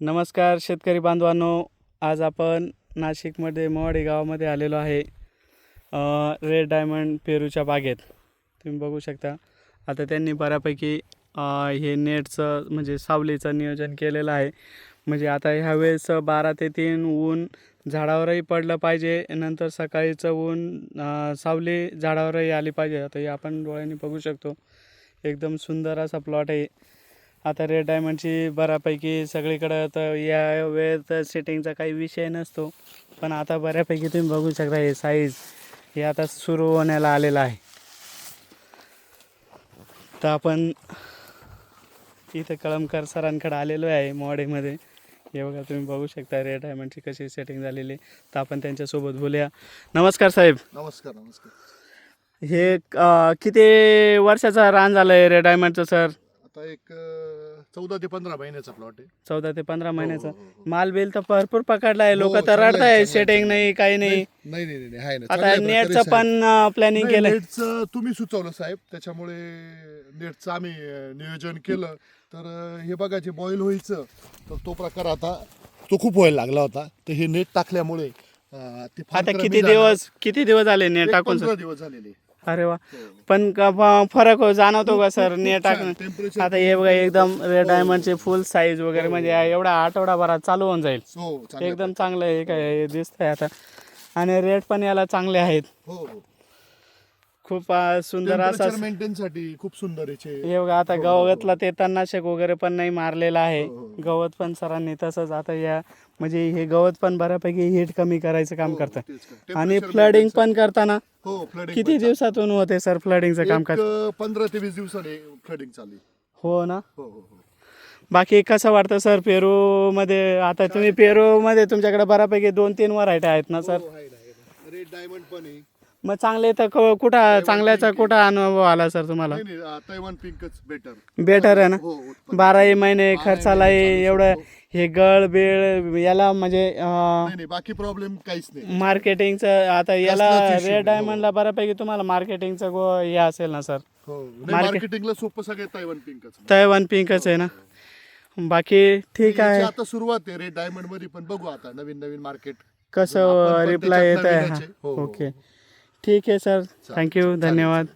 नमस्कार शेतकरी बांधवांनो आज आपण नाशिकमध्ये मोवाडी गावामध्ये आलेलो आहे रेड डायमंड पेरूच्या बागेत. तुम्ही बघू शकता आता त्यांनी बऱ्यापैकी हे नेटचं म्हणजे सावलीचं नियोजन केलेलं आहे. म्हणजे आता ह्यावेळेस बारा ते तीन ऊन झाडावरही पडलं पाहिजे नंतर सकाळीचं ऊन सावली झाडावरही आली पाहिजे. आता हे आपण डोळ्यांनी बघू शकतो. एकदम सुंदर असा प्लॉट आहे. आता रेड डायमंडची बऱ्यापैकी सगळीकडं तर या वेळेत सेटिंगचा काही विषय नसतो. पण आता बऱ्यापैकी तुम्ही बघू शकता हे साईज हे आता सुरू होण्याला आलेलं आहे. तर आपण इथं कळमकर सरांकडे आलेलो आहे मोवाडीमध्ये हे बघा तुम्ही बघू शकता रेड डायमंडची कशी सेटिंग झालेली. आहे. तर आपण त्यांच्यासोबत बोलूया. नमस्कार साहेब. नमस्कार नमस्कार. हे किती वर्षाचा रान झालं आहे रेड डायमंडचं सर आता एक चौदा ते पंधरा महिन्याचा प्लॉट आहे. चौदा ते पंधरा महिन्याचा. हो, हो, हो. माल बिल तर भरपूर पकडला आहे. हो, लोक तर चांगलं आहे, रडताय चांगलं सेटिंग नाही काही नाही. नाही नाही नाही आहे ना. आता चांगल्या प्रकारे नेटचं साहेब. पण प्लॅनिंग नाही, नेटचं तुम्ही सुचवलं साहेब. त्याच्यामुळे नेटचं आम्ही अं, नियोजन केलं. तर अं, हे बघा जे बॉईल व्हायचं तर तो प्रकार आता तो खूप व्हायला लागला होता. तर हे नेट टाकल्यामुळे अं, ते फार आता कमी किती झालं. दिवस किती दिवस झाले नेट एक टाकून? पंधरा दिवस झालेले. अरे वा. हो. पण का- फ- फरक हो- जाणवतो का सर? खूप नेट छान. टाकणं आता हे बघा एकदम रेड हो. डायमंडचे फुल साईज वगैरे म्हणजे एवढा आठवडाभरात चालू होऊन जाईल. हो चांगल्या एकदम चांगलं आहे काय हे. दिसतंय आता. आणि रेट पण याला चांगले आहेत. हो हो. खूप अं, सुंदर असा टेम्परेचर मेंटेन साठी खूप सुंदर याचे. हे बघा आता हो, हो, गवतला ते तणनाशक वगैरे पण नाही मारलेलं आहे. हो, हो. गवत पण सरांनी तसंच आता या म्हणजे हे गवत पण बऱ्यापैकी हिट कमी करायचं काम हो, करतं. तेच का. आणि फ्लडिंग पण करताना हो फ्लडिंग किती दिवसातून होते सर फ्लडिंगचं काम कर पंधरा ते वीस दिवसाने फ्लडिंग चालू. आहे. हो ना? हो हो हो. बाकी कसं वाटतं सर पेरू मध्ये आता तुम्ही पेरू मध्ये तुमच्याकडे बऱ्यापैकी दोन तीन व्हरायटी आहेत ना सर. रेड डायमंड पण आहे. मग चांगले तर क- कुठं चांगल्याचा कुठं अनुभव आला सर तुम्हाला? नाही नाही तैवान पिंकच बेटर बेटर आहे ना? हो उत्पन्न. बाराही महिने बाराही खर्चालाही महिने चालू एवढं. हे गळ बिळ याला म्हणजे अं, नाही नाही बाकी प्रॉब्लेम काहीच नाही. मार्केटिंगचं आता याला issue रेड नाही, डायमंडला बऱ्यापैकी तुम्हाला मार्केटिंगचं गो हे असेल ना सर. हो नाही, मार्केटिंगला सोपं सगळे तैवान पिंकच. तैवान पिंकच आहे ना? बाकी ठीक याची आहे. आता सुरुवात आहे रेड डायमंडमध्ये पण बघू आता नवीन नवीन मार्केट कसं आपण पण रिप्लाय येत त्याच्यात आहे नवीनच आहे. हो, हो, ओके ठीक आहे सर. थँक्यू धन्यवाद.